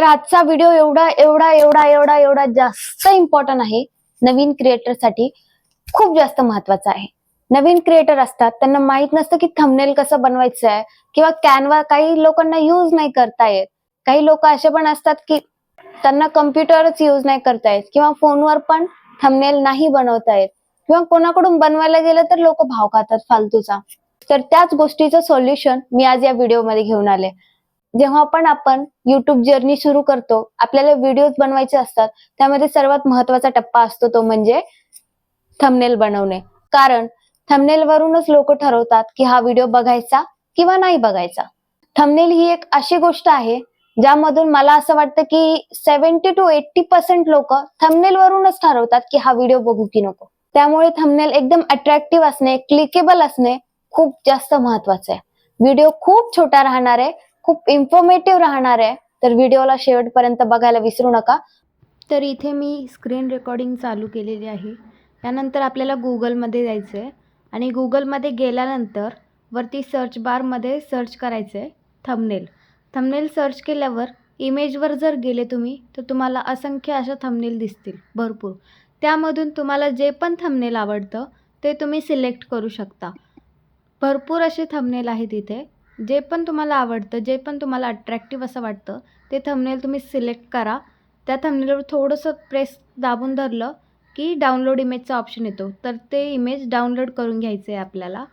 तर आजचा व्हिडिओ एवढा एवढा एवढा एवढा एवढा जास्त इम्पॉर्टंट आहे. नवीन क्रिएटरसाठी खूप जास्त महत्त्वाचा आहे. नवीन क्रिएटर असतात त्यांना माहीत नसतं की थंबनेल कसं बनवायचं आहे किंवा कॅनवा काही लोकांना युज नाही करता येत. काही लोक असे पण असतात की त्यांना कम्प्युटरच युज नाही करता येत किंवा फोनवर पण थंबनेल नाही बनवता येत. किंवा कोणाकडून बनवायला गेलं तर लोक भाव खातात फालतूचा. तर त्याच गोष्टीचं सोल्युशन मी आज या व्हिडिओमध्ये घेऊन आले. जेव्हा पण आपण युट्यूब जर्नी सुरू करतो आपल्याला व्हिडिओज बनवायचे असतात त्यामध्ये सर्वात महत्त्वाचा टप्पा असतो तो म्हणजे थंबनेल बनवणे. कारण थंबनेल वरूनच लोक ठरवतात की हा व्हिडिओ बघायचा किंवा नाही बघायचा. थंबनेल ही एक अशी गोष्ट आहे ज्यामधून मला असं वाटतं की सेव्हन्टी टू एट्टी पर्सेंट लोक थंबनेल वरूनच ठरवतात की हा व्हिडिओ बघू की नको. त्यामुळे थंबनेल एकदम अट्रॅक्टिव्ह असणे क्लिकेबल असणे खूप जास्त महत्वाचं आहे. व्हिडिओ खूप छोटा राहणार आहे खूप इन्फॉर्मेटिव्ह राहणार आहे. तर व्हिडिओला शेवटपर्यंत बघायला विसरू नका. तर इथे मी स्क्रीन रेकॉर्डिंग चालू केलेली आहे. त्यानंतर आपल्याला गुगलमध्ये जायचं आहे आणि गुगलमध्ये गेल्यानंतर वरती सर्च बारमध्ये सर्च करायचं आहे थंबनेल थंबनेल सर्च केल्यावर इमेजवर जर गेले तुम्ही तर तुम्हाला असंख्य अशा थंबनेल दिसतील भरपूर. त्यामधून तुम्हाला जे पण थंबनेल आवडतं ते तुम्ही सिलेक्ट करू शकता. भरपूर असे थंबनेल आहेत इथे. जे पण तुम्हाला आवडतं जे पण तुम्हाला अट्रॅक्टिव्ह असं वाटतं ते थंबनेल तुम्ही सिलेक्ट करा. त्या थंबनेलवर थोडंसं प्रेस दाबून धरलं की डाउनलोड इमेजचा ऑप्शन येतो. तर ते इमेज डाउनलोड करून घ्यायचं आहे आपल्याला.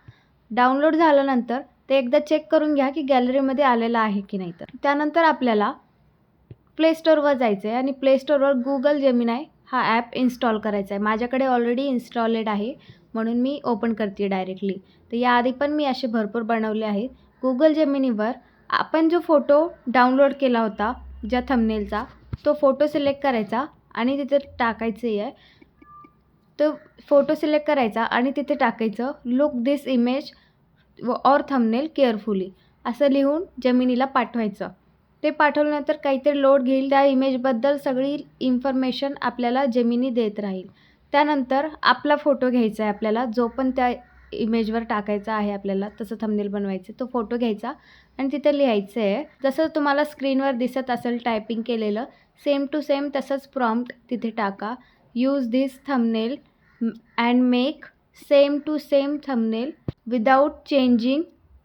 डाउनलोड झाल्यानंतर ते एकदा चेक करून घ्या की गॅलरीमध्ये आलेलं आहे की नाही तर. त्यानंतर आपल्याला प्ले स्टोअरवर जायचं आहे आणि प्ले स्टोअरवर गुगल जेमिनाय हा ॲप इन्स्टॉल करायचा आहे. माझ्याकडे ऑलरेडी इन्स्टॉलेड आहे म्हणून मी ओपन करते डायरेक्टली तर याआधी पण मी असे भरपूर बनवले आहेत. गुगल जेमिनीवर आपण जो फोटो डाउनलोड केला होता ज्या थंबनेलचा तो फोटो सिलेक्ट करायचा आणि तिथे टाकायचंही आहे. तो फोटो सिलेक्ट करायचा आणि तिथे टाकायचं look this image or thumbnail carefully असं लिहून जमिनीला पाठवायचं. ते पाठवल्यानंतर काहीतरी लोड घेईल त्या इमेजबद्दल सगळी इन्फॉर्मेशन आपल्याला जेमिनी देत राहील. त्यानंतर आपला फोटो घ्यायचा आहे आपल्याला जो पण त्या इमेजवर टाकायचा आहे आपल्याला तसं थंबनेल बनवायचं तो फोटो घ्यायचा आणि तिथे लिहायचं आहे जसं तुम्हाला स्क्रीनवर दिसत असेल टायपिंग केलेलं सेम टू सेम तसंच प्रॉम्प्ट तिथे टाका. Use this thumbnail and make same to same thumbnail without changing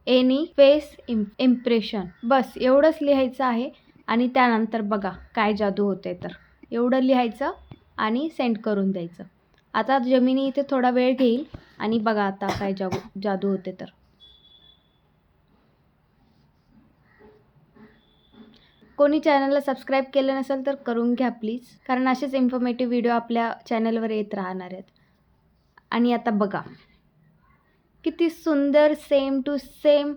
any face im impression बस एवढंच लिहायचं आहे आणि त्यानंतर बघा काय जादू होते तर. एवढं लिहायचं आणि सेंड करून द्यायचं. आता जमिनी इथे थोडा वेळ घेईल. आणि बघा आता काय जागू जादू होते तर. कोणी चॅनलला सबस्क्राईब केलं नसेल तर करून घ्या प्लीज कारण असेच इन्फॉर्मेटिव्ह व्हिडिओ आपल्या चॅनलवर येत राहणार आहेत. आणि आता बघा. किती सुंदर सेम टू सेम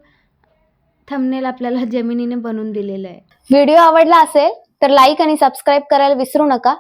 थंबनेल आपल्याला जमिनीने बनवून दिलेलं आहे. व्हिडिओ आवडला असेल तर लाईक आणि सबस्क्राईब करायला विसरू नका.